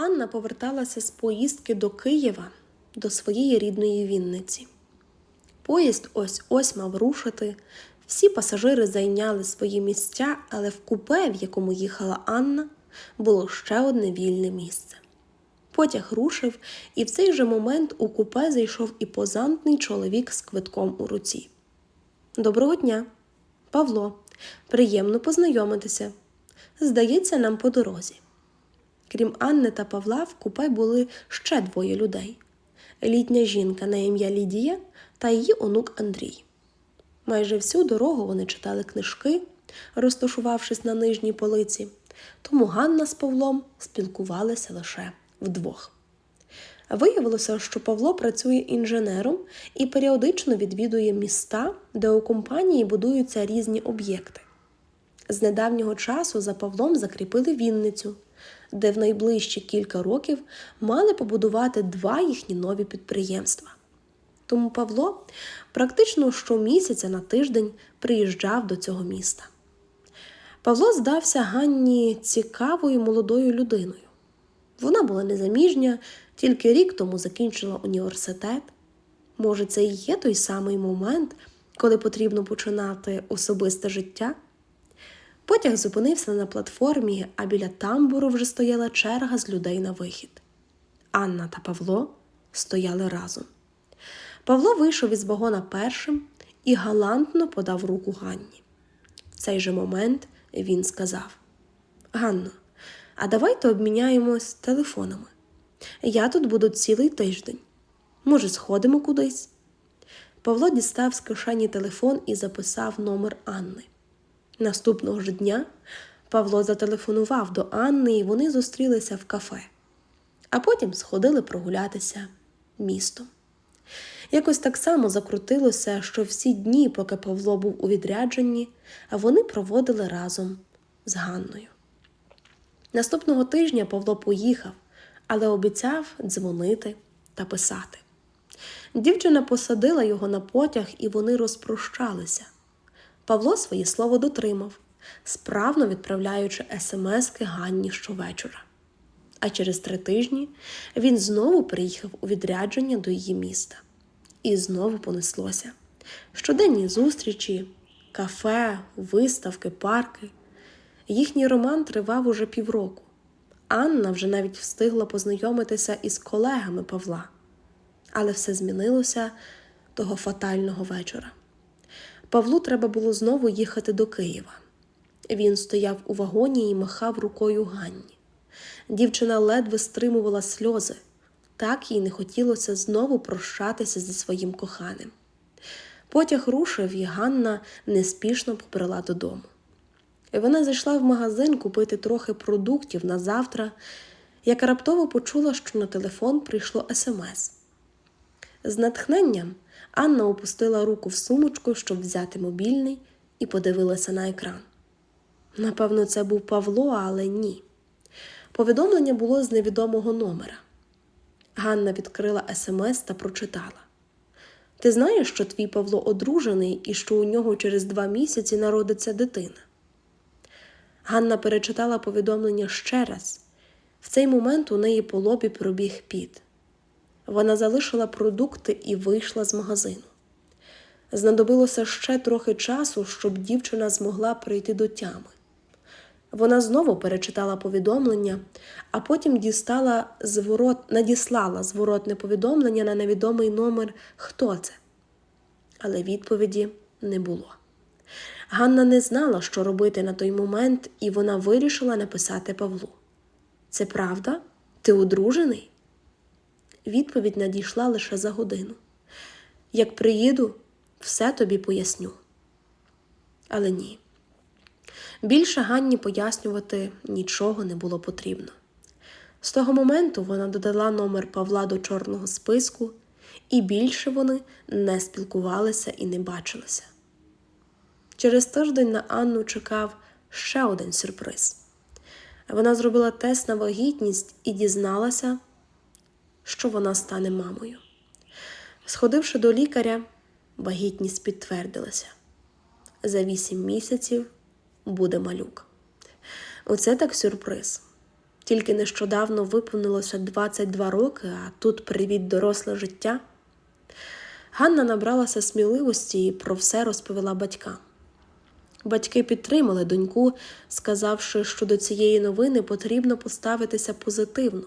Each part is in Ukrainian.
Анна поверталася з поїздки до Києва, до своєї рідної Вінниці. Поїзд ось ось мав рушити. Всі пасажири зайняли свої місця, але в купе, в якому їхала Анна, було ще одне вільне місце. Потяг рушив, і в цей же момент у купе зайшов і позантний чоловік з квитком у руці. Доброго дня, Павло, приємно познайомитися. Здається, нам по дорозі. Крім Анни та Павла, в купе були ще двоє людей: літня жінка на ім'я Лідія та її онук Андрій. Майже всю дорогу вони читали книжки, розташувавшись на нижній полиці, тому Ганна з Павлом спілкувалися лише вдвох. Виявилося, що Павло працює інженером і періодично відвідує міста, де у компанії будуються різні об'єкти. З недавнього часу за Павлом закріпили Вінницю, де в найближчі кілька років мали побудувати два їхні нові підприємства. Тому Павло практично щомісяця на тиждень приїжджав до цього міста. Павло здався Ганні цікавою молодою людиною. Вона була незаміжня, тільки рік тому закінчила університет. Може, це і є той самий момент, коли потрібно починати особисте життя? Потяг зупинився на платформі, а біля тамбуру вже стояла черга з людей на вихід. Анна та Павло стояли разом. Павло вийшов із вагона першим і галантно подав руку Ганні. В цей же момент він сказав: Ганно, а давайте обміняємось телефонами. Я тут буду цілий тиждень. Може, сходимо кудись? Павло дістав з кишені телефон і записав номер Анни. Наступного ж дня Павло зателефонував до Анни, і вони зустрілися в кафе, а потім сходили прогулятися містом. Якось так само закрутилося, що всі дні, поки Павло був у відрядженні, вони проводили разом з Ганною. Наступного тижня Павло поїхав, але обіцяв дзвонити та писати. Дівчина посадила його на потяг, і вони розпрощалися. Павло своє слово дотримав, справно відправляючи смски Ганні щовечора. А через три тижні він знову приїхав у відрядження до її міста. І знову понеслося. Щоденні зустрічі, кафе, виставки, парки. Їхній роман тривав уже півроку. Анна вже навіть встигла познайомитися із колегами Павла. Але все змінилося того фатального вечора. Павлу треба було знову їхати до Києва. Він стояв у вагоні і махав рукою Ганні. Дівчина ледве стримувала сльози, так їй не хотілося знову прощатися зі своїм коханим. Потяг рушив, і Ганна неспішно побрела додому. Вона зайшла в магазин купити трохи продуктів на завтра, як раптово почула, що на телефон прийшло смс. З натхненням Анна опустила руку в сумочку, щоб взяти мобільний, і подивилася на екран. Напевно, це був Павло, але ні. Повідомлення було з невідомого номера. Ганна відкрила смс та прочитала: Ти знаєш, що твій Павло одружений і що у нього через два місяці народиться дитина? Ганна перечитала повідомлення ще раз. В цей момент у неї по лобі пробіг піт. Вона залишила продукти і вийшла з магазину. Знадобилося ще трохи часу, щоб дівчина змогла прийти до тями. Вона знову перечитала повідомлення, а потім дістала зворот, надіслала зворотне повідомлення на невідомий номер Хто це? Але відповіді не було. Ганна не знала, що робити на той момент, і вона вирішила написати Павлу: Це правда? Ти одружений? Відповідь надійшла лише за годину. Як приїду, все тобі поясню. Але ні. Більше Ганні пояснювати нічого не було потрібно. З того моменту вона додала номер Павла до чорного списку, і більше вони не спілкувалися і не бачилися. Через тиждень на Анну чекав ще один сюрприз. Вона зробила тест на вагітність і дізналася, що вона стане мамою. Сходивши до лікаря, вагітність підтвердилася. За вісім місяців буде малюк. Оце так сюрприз. Тільки нещодавно виповнилося 22 роки, а тут привіт доросле життя. Ганна набралася сміливості і про все розповіла батькам. Батьки підтримали доньку, сказавши, що до цієї новини потрібно поставитися позитивно,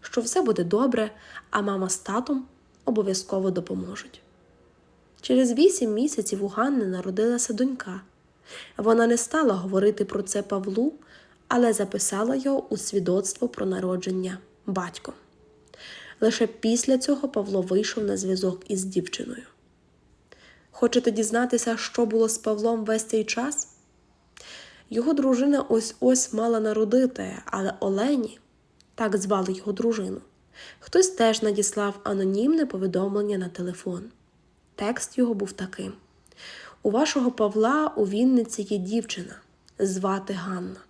що все буде добре, а мама з татом обов'язково допоможуть. Через вісім місяців у Ганни народилася донька. Вона не стала говорити про це Павлу, але записала його у свідоцтво про народження батьком. Лише після цього Павло вийшов на зв'язок із дівчиною. Хочете дізнатися, що було з Павлом весь цей час? Його дружина ось ось мала народити, але Олені, так звали його дружину, хтось теж надіслав анонімне повідомлення на телефон. Текст його був таким: У вашого Павла у Вінниці є дівчина, звати Ганна.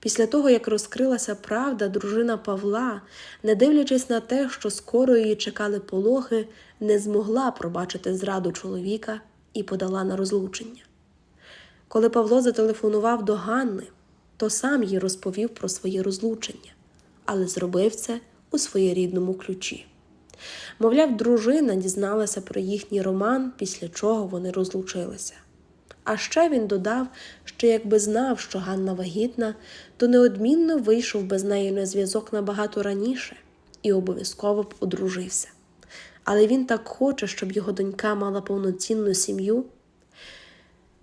Після того, як розкрилася правда, дружина Павла, не дивлячись на те, що скоро її чекали пологи, не змогла пробачити зраду чоловіка і подала на розлучення. Коли Павло зателефонував до Ганни, то сам їй розповів про своє розлучення, але зробив це у своєрідному ключі. Мовляв, дружина дізналася про їхній роман, після чого вони розлучилися. А ще він додав, що якби знав, що Ганна вагітна, то неодмінно вийшов би з нею на зв'язок набагато раніше і обов'язково б одружився. Але він так хоче, щоб його донька мала повноцінну сім'ю.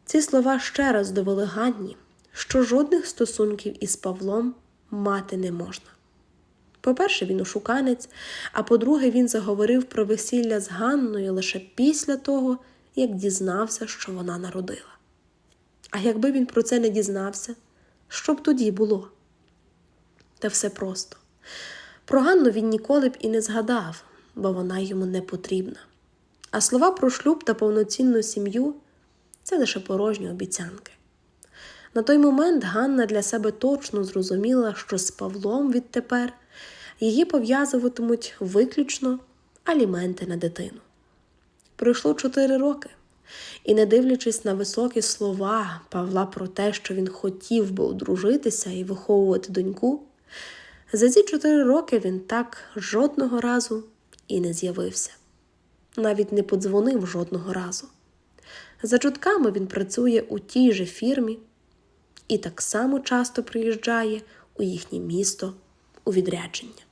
Ці слова ще раз довели Ганні, що жодних стосунків із Павлом мати не можна. По-перше, він ошуканець, а по-друге, він заговорив про весілля з Ганною лише після того, як дізнався, що вона народила. А якби він про це не дізнався, що б тоді було? Та все просто. Про Ганну він ніколи б і не згадав, бо вона йому не потрібна. А слова про шлюб та повноцінну сім'ю це лише порожні обіцянки. На той момент Ганна для себе точно зрозуміла, що з Павлом відтепер її пов'язуватимуть виключно аліменти на дитину. Пройшло чотири роки, і, не дивлячись на високі слова Павла про те, що він хотів би одружитися і виховувати доньку, за ці чотири роки він так жодного разу і не з'явився, навіть не подзвонив жодного разу. За чутками він працює у тій же фірмі і так само часто приїжджає у їхнє місто у відрядження.